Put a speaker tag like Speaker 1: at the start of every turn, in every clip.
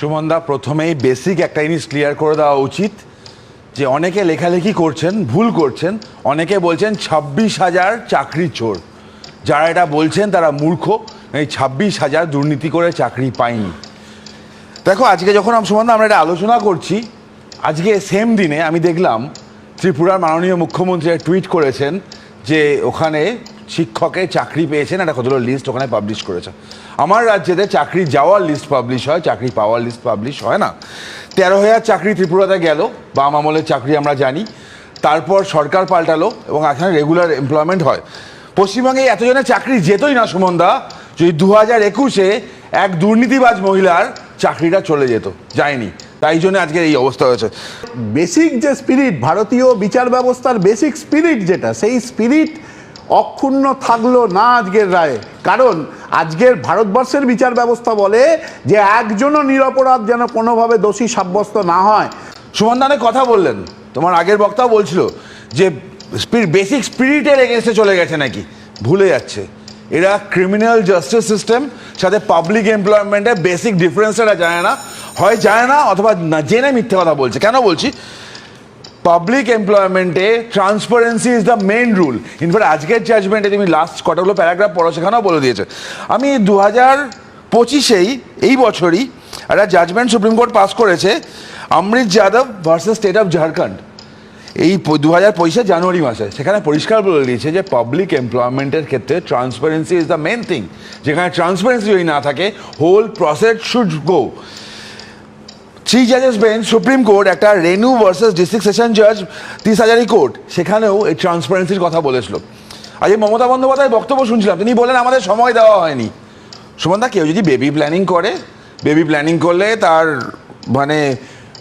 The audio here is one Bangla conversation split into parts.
Speaker 1: সুমনদা প্রথমেই বেসিক একটা জিনিস ক্লিয়ার করে দেওয়া উচিত যে অনেকে লেখালেখি করছেন, ভুল করছেন। অনেকে বলছেন ছাব্বিশ হাজার চাকরি চোর। যারা এটা বলছেন তারা মূর্খ। এই ছাব্বিশ হাজার দুর্নীতি করে চাকরি পায়নি। দেখো, আজকে যখন আম- সুমনদা আমরা এটা আলোচনা করছি, আজকে সেম দিনে আমি দেখলাম ত্রিপুরার মাননীয় মুখ্যমন্ত্রী টুইট করেছেন যে ওখানে শিক্ষকের চাকরি পেয়েছেন, একটা কতগুলো লিস্ট ওখানে পাবলিশ করেছে। আমার রাজ্যেতে চাকরি যাওয়ার লিস্ট পাবলিশ হয়, চাকরি পাওয়ার লিস্ট পাবলিশ হয় না। তেরো হাজার চাকরি ত্রিপুরাতে গেল, বাম আমলের চাকরি আমরা জানি। তারপর সরকার পাল্টালো এবং এখানে রেগুলার এমপ্লয়মেন্ট হয়। পশ্চিমবঙ্গে এতজনের চাকরি যেতই না সুমনদা যদি দু হাজার একুশে এক দুর্নীতিবাজ মহিলার চাকরিটা চলে যেত, যায়নি। তাই জন্য আজকে এই অবস্থা হয়েছে।
Speaker 2: বেসিক যে স্পিরিট ভারতীয় বিচার ব্যবস্থার বেসিক স্পিরিট যেটা, সেই স্পিরিট অক্ষুণ্ণ থাকল না আজকের রায়ে। কারণ আজকের ভারতবর্ষের বিচার ব্যবস্থা বলে যে একজনও নিরপরাধ যেন কোনোভাবে দোষী সাব্যস্ত না হয়।
Speaker 1: সুমন দানে কথা বললেন। তোমার আগের বক্তাও বলছিল যে বেসিক স্পিরিটের এগেনস্টে চলে গেছে নাকি। ভুলে যাচ্ছে। এরা ক্রিমিনাল জাস্টিস সিস্টেম, সাথে পাবলিক এমপ্লয়মেন্টের বেসিক ডিফারেন্সটা জানে না। হয় জানে না অথবা জেনে মিথ্যে কথা বলছে। কেন বলছি? Public এমপ্লয়মেন্টে transparency is the main rule in fact আজকের জাজমেন্টে তুমি লাস্ট কটাগুলো প্যারাগ্রাফ পড়ো সেখানেও বলে দিয়েছে। আমি দু হাজার পঁচিশেই এই বছরই একটা জাজমেন্ট সুপ্রিম কোর্ট পাস করেছে, Amrit Yadav versus state of Jharkhand এই দু হাজার পঁচিশে জানুয়ারি মাসে। সেখানে পরিষ্কার বলে দিয়েছে যে পাবলিক এমপ্লয়মেন্টের ক্ষেত্রে transparency is the main thing যেখানে ট্রান্সপারেন্সি যদি না থাকে whole process should go three জাজেস bench supreme court একটা রেনু ভার্সেস ডিস্ট্রিক্ট সেশন জাজ তিস হাজারি কোর্ট। সেখানেও এই ট্রান্সপারেন্সির কথা বলেছিল। আজ মমতা বন্দ্যোপাধ্যায়ের বক্তব্য শুনছিলাম। তিনি বলেন আমাদের সময় দেওয়া হয়নি। সুমনদা কেউ যদি বেবি প্ল্যানিং করে বেবি প্ল্যানিং করলে তার মানে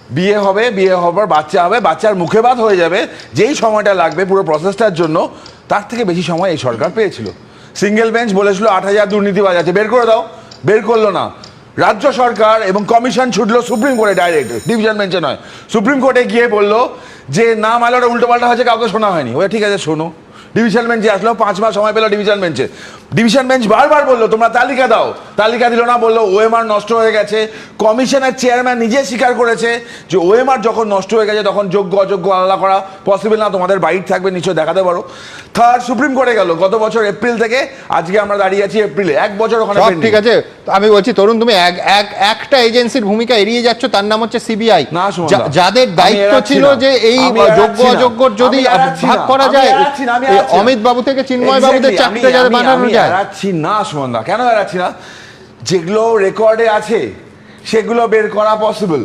Speaker 1: বিয়ে হবে, বিয়ে হবার বাচ্চা হবে, বাচ্চার মুখে বাদ হয়ে যাবে, যেই সময়টা লাগবে পুরো প্রসেসটার জন্য, তার থেকে বেশি সময় এই সরকার পেয়েছিল। সিঙ্গেল বেঞ্চ বলেছিল, আট হাজার দুর্নীতিবাজ আছে। বের করে দাও। বের করল না। রাজ্য সরকার এবং কমিশন ছুটলো সুপ্রিম কোর্টে ডাইরেক্ট, ডিভিশন বেঞ্চে নয়। সুপ্রিম কোর্টে গিয়ে বলল যে, না মালে ওটা উল্টোপাল্টা হয়েছে, কাউকে শোনা হয়নি। ওটা ঠিক আছে, শোনো। ডিভিশন বেঞ্চে আসলো, পাঁচ মাস সময় পেল ডিভিশন বেঞ্চে। ডিভিশন বেঞ্চ বারবার বলল তোমরা তালিকা দাও। তালিকা দিল না বলল ওএমআর নষ্ট হয়ে গেছে। কমিশনের চেয়ারম্যান নিজে স্বীকার করেছে যে ওএমআর যখন নষ্ট হয়ে গেছে তখন যোগ্য অযোগ্য আলাদা করা পসিবল না। তোমাদের বাইট থাকবে নিশ্চয় দেখাতে পারো। থার্ড সুপ্রিম কোর্টে গেল গত বছর এপ্রিল থেকে। আজকে আমরা দাঁড়িয়ে আছি এপ্রিলে এক বছর ওখানে
Speaker 3: ঠিক আছে। আমি বলছি তরুণ তুমি এক এক একটা এজেন্সির ভূমিকা এড়িয়ে যাচ্ছ তার নাম হচ্ছে সিবিআই
Speaker 1: না,
Speaker 3: যাদের দায়িত্ব ছিল যে এই যোগ্য। অযোগ্যর যদি ভাগ করা যায়। অমিত বাবু থেকে চিন্ময় বাবুদের চাকরিটা যাতে বানানো
Speaker 1: এড়াচ্ছি না সুমনদা। কেন এড়াচ্ছি না? যেগুলো রেকর্ডে আছে, সেগুলো বের করা পসিবল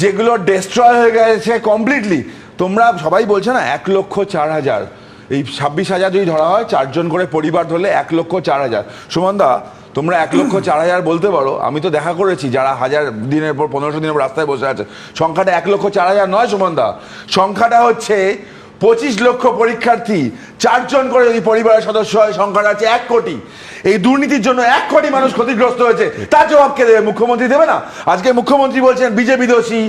Speaker 1: যেগুলো ডেস্ট্রয় হয়ে গেছে কমপ্লিটলি তোমরা সবাই বলছে না, এক লক্ষ চার হাজার। এই ছাব্বিশ হাজার যদি ধরা হয়, চারজন করে পরিবার ধরলে এক লক্ষ চার হাজার। সুমনদা, তোমরা এক লক্ষ চার হাজার বলতে পারো। আমি তো দেখা করেছি, যারা হাজার দিনের পর পনেরোশো দিনের রাস্তায় বসে আছে। সংখ্যাটা এক লক্ষ চার হাজার নয় সুমনদা। সংখ্যাটা হচ্ছে পঁচিশ লক্ষ পরীক্ষার্থী চারজন করে যদি পরিবারের সদস্য হয় সংখ্যাটা আছে এক কোটি। এই দুর্নীতির জন্য এক কোটি মানুষ ক্ষতিগ্রস্ত হয়েছে তার জবাব কে দেবে? মুখ্যমন্ত্রী দেবে না? আজকে মুখ্যমন্ত্রী বলছেন বিজেপি দোষী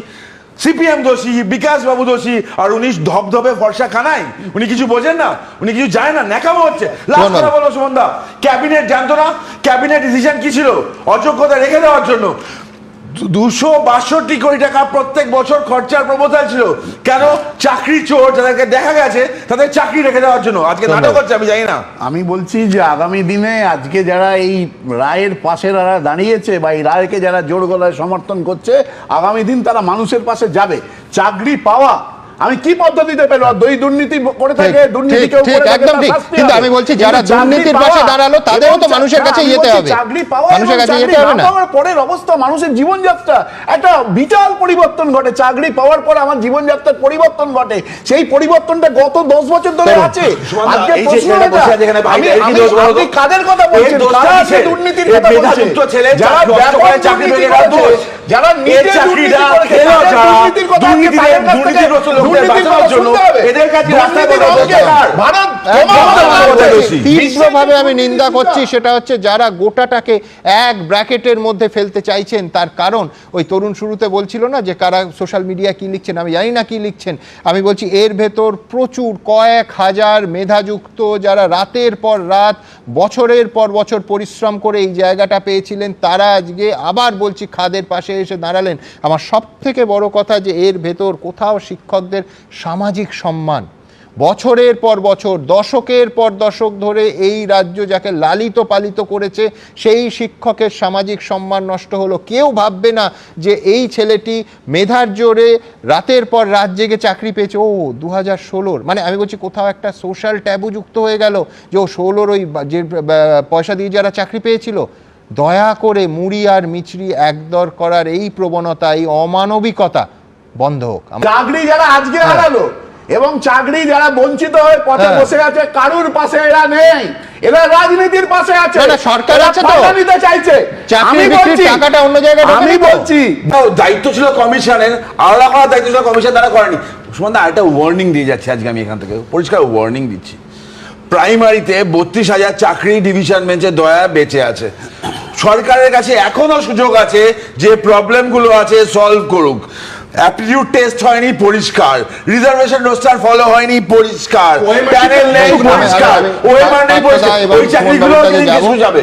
Speaker 1: সিপিএম দোষী বিকাশ বাবু দোষী আর উনি ধবধবে ফর্সা খানায় উনি কিছু বোঝেন না উনি কিছু যায় না ন্যাকামো হচ্ছে। লাস্ট কথা বলো সুমনদা ক্যাবিনেট জানতো না? ক্যাবিনেট ডিসিশন কি ছিল? অযোগ্যতা রেখে দেওয়ার জন্য। দুশো বাষট্টি কোটি টাকা প্রত্যেক বছর খরচার প্রবোধাল ছিল। কেন? চাকরি চোর যাদেরকে দেখা গেছে তাদের চাকরি রেখে দেওয়ার জন্য। আজকে নাটক হচ্ছে আমি জানি না।
Speaker 2: আমি বলছি যে আগামী দিনে আজকে যারা এই রায়ের পাশে যারা দাঁড়িয়েছে বা এই রায়কে যারা জোর গলায় সমর্থন করছে আগামী দিন তারা মানুষের পাশে যাবে। চাকরি পাওয়া আমি কি পদ্ধতিতে পেল দুই দুর্নীতি করে থাকে দুর্নীতি কেউ করে
Speaker 3: একদম ঠিক। কিন্তু আমি বলছি যারা দুর্নীতির পাশে দাঁড়াল, তাদেরও তো মানুষের কাছে যেতে হবে।
Speaker 2: চাকরি পাওয়া
Speaker 3: মানুষের কাছে যেতে হবে
Speaker 2: না। পরের অবস্থা মানুষের জীবনযাত্রা একটা বিশাল পরিবর্তন ঘটে চাকরি পাওয়ার পর আমার জীবনযাত্রার পরিবর্তন ঘটে সেই পরিবর্তনটা গত দশ বছর ধরে আছে আজকে প্রশ্ন? আপনি কাদের কথা বলছেন কারা? দুর্নীতির কথা বলছেন
Speaker 1: মেধাযুক্ত ছেলে,
Speaker 2: যারা
Speaker 1: করে চাকরি পেয়ে গেছে,
Speaker 2: যারা নিজে দুর্নীতি
Speaker 1: যারা
Speaker 2: দুর্নীতির কথা আজকে দুর্নীতির
Speaker 1: বাঁচানোর জন্য এদের কাছে রাস্তায় বলা দরকার।
Speaker 2: ভারত।
Speaker 3: তীব্রভাবে আমি নিন্দা করছি সেটা হচ্ছে যারা গোটাটাকে এক ব্র্যাকেটের মধ্যে ফেলতে চাইছেন তার কারণ ওই তরুণ শুরুতে বলছিল না যে কারা সোশ্যাল মিডিয়া কি লিখছেন আমি জানি না কি লিখছেন। আমি বলছি এর ভেতর প্রচুর কয়েক হাজার মেধাযুক্ত যারা রাতের পর রাত বছরের পর বছর পরিশ্রম করে এই জায়গাটা পেয়েছিলেন তারা আজকে আবার বলছি খাদের পাশে এসে দাঁড়ালেন। আমার সব থেকে বড় কথা যে এর ভেতর কোথাও শিক্ষকদের সামাজিক সম্মান বছরের পর বছর দশকের পর দশক ধরে এই রাজ্য যাকে লালিত পালিত করেছে সেই শিক্ষকের সামাজিক সম্মান নষ্ট হলো। কেউ ভাববে না যে এই ছেলেটি মেধার জোরে রাতের পর রাত জেগে চাকরি পেয়েছে। ও দু হাজার ষোলোর মানে আমি বলছি কোথাও একটা সোশ্যাল ট্যাবু যুক্ত হয়ে গেল যে ও ষোলোর ওই যে পয়সা দিয়ে যারা চাকরি পেয়েছিল। দয়া করে মুড়ি আর মিচড়ি একদর করার এই প্রবণতা এই অমানবিকতা বন্ধ হোক।
Speaker 2: চাকরি যারা আজকে হারালো এবং চাকরি যারা বঞ্চিত হয়ে পথে
Speaker 3: হ্যাঁ।
Speaker 2: বসে আছে কারুর পাশে এরা নেই। এরা রাজনীতির পাশে আছে।
Speaker 3: সরকার আছে তো।
Speaker 2: নিতে চাইছে। আমি বলছি
Speaker 3: টাকাটা অন্য জায়গায়
Speaker 2: আমি বলছি
Speaker 1: দায়িত্ব ছিল কমিশনের আলাদা করার দায়িত্ব ছিল কমিশন তারা করেনি। সুমন দা আরেকটা ওয়ার্নিং দিয়ে যাচ্ছে আজকে আমি এখান থেকে। পরিষ্কার ওয়ার্নিং দিচ্ছি। প্রাইমারিতে বত্রিশ হাজার চাকরি ডিভিশন বেঞ্চে দয়া বেঁচে আছে। সরকারের কাছে এখনও সুযোগ আছে যে প্রবলেমগুলো আছে সলভ করুক। অ্যাপটিটিউড টেস্ট হয়নি পরিষ্কার। রিজার্ভেশন রোস্টার ফলো হয়নি পরিষ্কার। প্যানেল নেই পরিষ্কার।
Speaker 3: আমি-
Speaker 1: নেই
Speaker 3: একটা
Speaker 1: পরিষ্কার। ওই চাকরিগুলো
Speaker 3: যাব।